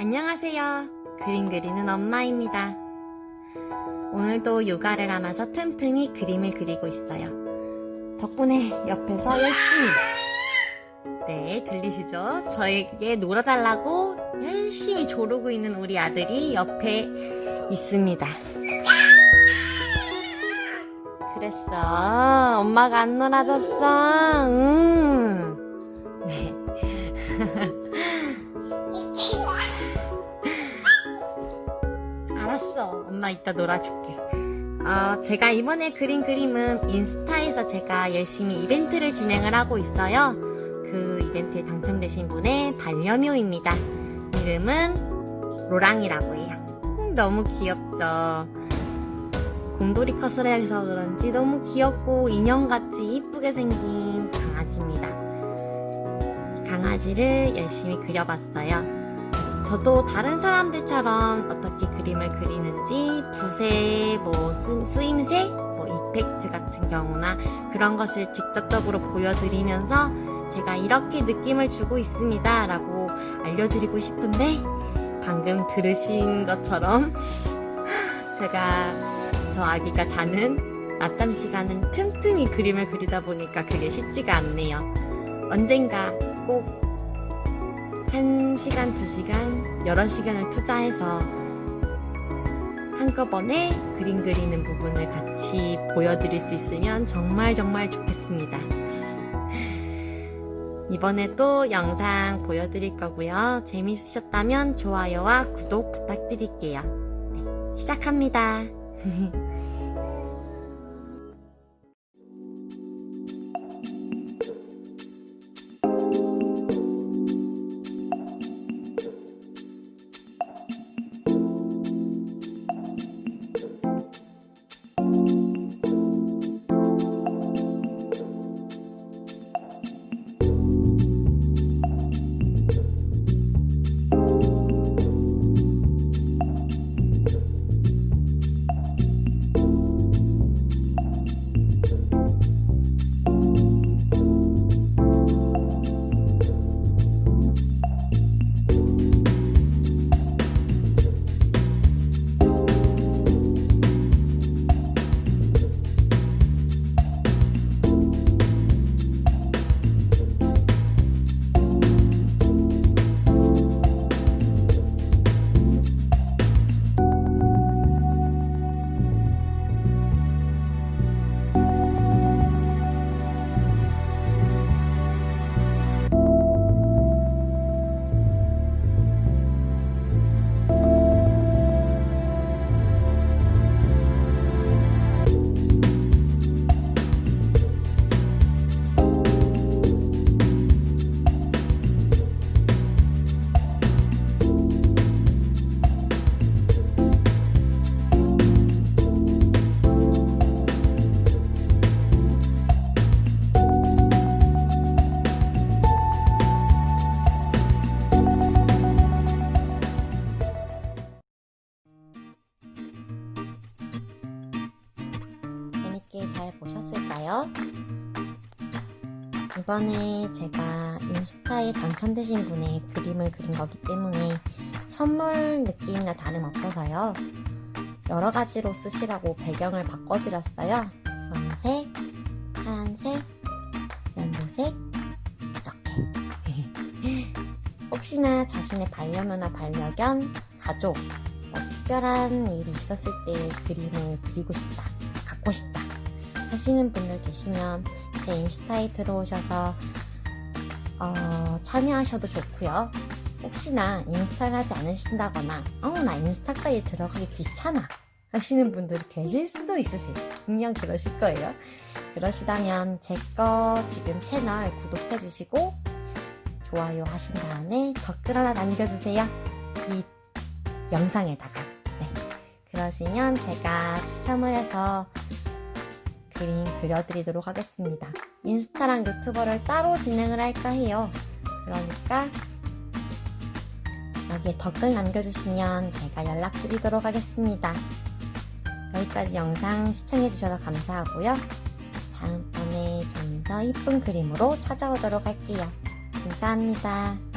안녕하세요. 그림 그리는 엄마입니다. 오늘도 요가를 하면서 틈틈이 그림을 그리고 있어요. 덕분에 옆에서 열심히 네, 들리시죠? 저에게 놀아달라고 열심히 조르고 있는 우리 아들이 옆에 있습니다. 그랬어. 엄마가 안 놀아줬어. 응. 이따 놀아줄게. 어, 제가 이번에 그린 그림은 인스타에서 제가 열심히 이벤트를 진행을 하고 있어요. 그 이벤트에 당첨되신 분의 반려묘입니다. 이름은 로랑이라고 해요. 음, 너무 귀엽죠? 곰돌이 컷을 해서 그런지 너무 귀엽고 인형같이 이쁘게 생긴 강아지입니다. 강아지를 열심히 그려봤어요. 저도 다른 사람들처럼 어떻게 그림을 그리는지 붓에 뭐 쓰, 쓰임새, 뭐 이펙트 같은 경우나 그런 것을 직접적으로 보여드리면서 제가 이렇게 느낌을 주고 있습니다 라고 알려드리고 싶은데 방금 들으신 것처럼 제가 저 아기가 자는 낮잠 시간은 틈틈이 그림을 그리다 보니까 그게 쉽지가 않네요. 언젠가 꼭 한 시간, 두 시간, 여러 시간을 투자해서 한꺼번에 그림 그리는 부분을 같이 보여드릴 수 있으면 정말 정말 좋겠습니다. 이번에도 영상 보여드릴 거고요. 재밌으셨다면 좋아요와 구독 부탁드릴게요. 네, 시작합니다. 이번에 제가 인스타에 당첨되신 분의 그림을 그린 거기 때문에 선물 느낌이나 다름없어서요. 여러 가지로 쓰시라고 배경을 바꿔드렸어요. 주황색, 파란색, 연두색, 이렇게. 혹시나 자신의 반려묘나 반려견, 가족, 뭐 특별한 일이 있었을 때 그림을 그리고 싶다, 갖고 싶다 하시는 분들 계시면 제 인스타에 들어오셔서 어, 참여하셔도 좋고요. 혹시나 인스타를 하지 않으신다거나 어 나 인스타까지 들어가기 귀찮아 하시는 분들이 계실 수도 있으세요. 분명 그러실 거예요. 그러시다면 제 거 지금 채널 구독해 주시고 좋아요 하신 다음에 댓글 하나 남겨주세요. 이 영상에다가 네. 그러시면 제가 추첨을 해서 그림 그려드리도록 하겠습니다. 인스타랑 유튜버를 따로 진행을 할까 해요. 그러니까 여기에 댓글 남겨주시면 제가 연락드리도록 하겠습니다. 여기까지 영상 시청해주셔서 감사하고요. 다음번에 좀 더 이쁜 그림으로 찾아오도록 할게요. 감사합니다.